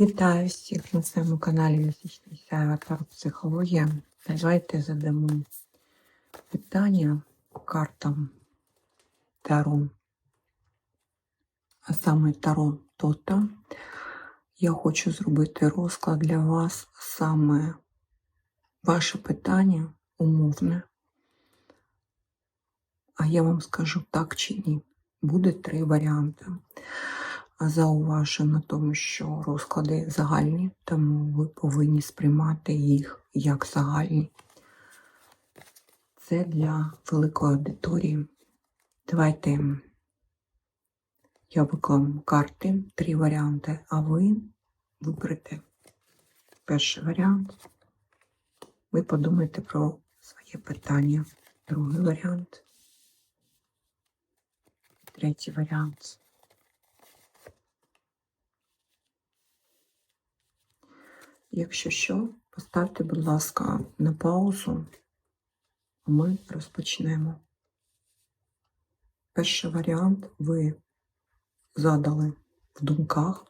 Вітаю всіх на своєму каналі Місячний Сяєва Психологія. Давайте задамо питання картам Таро, а саме Таро Тота. Я хочу зробити розклад для вас саме ваше питання умовне. А я вам скажу так чи ні. Буде три варіанти. Зауважу на тому, що розклади загальні, тому ви повинні сприймати їх як загальні. Це для великої аудиторії. Давайте я викладу карти, три варіанти, а ви виберете перший варіант. Ви подумайте про своє питання. Другий варіант. Третій варіант. Якщо що, поставте, будь ласка, на паузу, а ми розпочнемо. Перший варіант ви задали в думках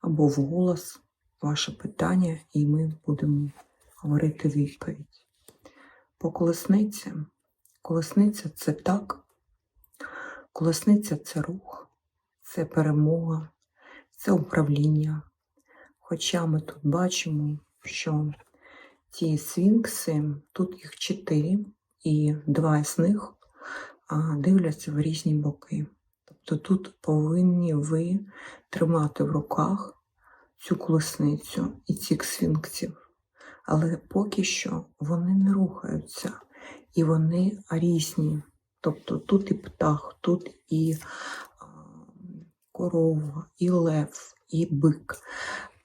або вголос ваше питання, і ми будемо говорити відповідь. По колесниці. Колесниця це так, колесниця це рух, це перемога, це управління. Хоча ми тут бачимо, що ті свінкси, тут їх чотири, і два з них дивляться в різні боки. Тобто тут повинні ви тримати в руках цю колесницю і цих свінксів. Але поки що вони не рухаються, і вони різні. Тобто тут і птах, тут і корова, і лев, і бик.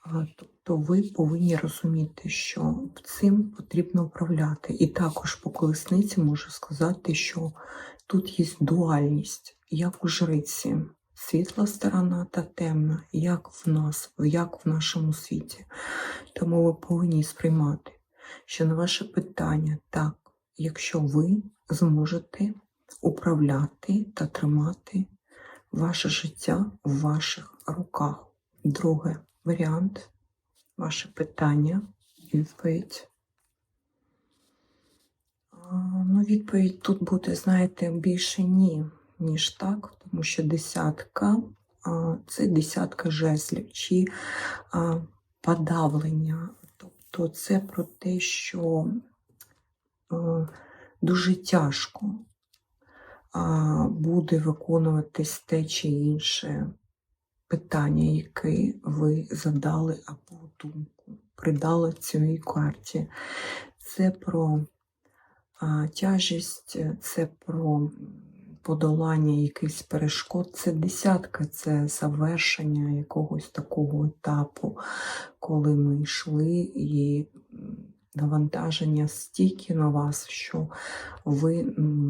А, Тобто ви повинні розуміти, що цим потрібно управляти. І також по колесниці можу сказати, що тут є дуальність, як у жриці, світла сторона та темна, як в нас, як в нашому світі. Тому ви повинні сприймати, що на ваше питання так, якщо ви зможете управляти та тримати ваше життя в ваших руках. Друге варіант, ваше питання, відповідь. Ну, відповідь тут буде, знаєте, більше ні, ніж так, тому що десятка це десятка жезлів чи подавлення. Тобто це про те, що дуже тяжко буде виконуватись те чи інше питання, яке ви задали або думку, придали цій карті. Це про а, тяжість, це про подолання якихось перешкод. Це десятка, це завершення якогось такого етапу, коли ми йшли і навантаження стільки на вас, що ви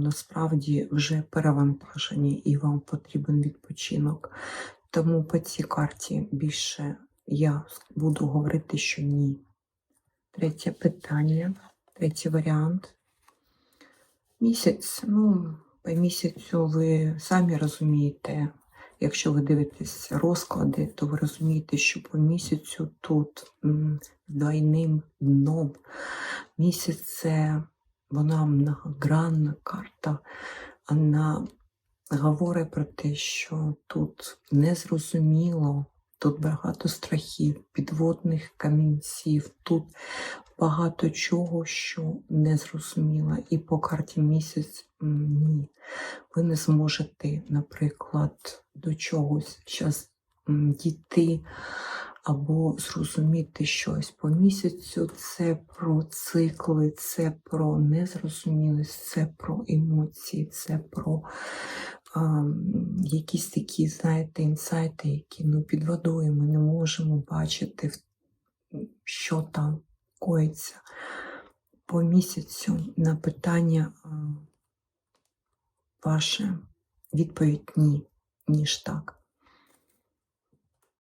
насправді вже перевантажені і вам потрібен відпочинок. Тому по цій карті більше я буду говорити, що ні. Третє питання, третій варіант. Місяць, ну, по місяцю ви самі розумієте, якщо ви дивитесь розклади, то ви розумієте, що по місяцю тут м, двойним дном. Місяць це вона многогранна карта, вона говорить про те, що тут незрозуміло, тут багато страхів, підводних камінців, тут багато чого, що незрозуміло. І по карті місяць ні. Ви не зможете, наприклад, до чогось зараз дійти або зрозуміти щось по місяцю. Це про цикли, це про незрозумілість, це про емоції, це про а, якісь такі, знаєте, інсайти, які ну, під водою ми не можемо бачити, що там коїться. По місяцю на питання а, ваше відповідь ні, ніж так.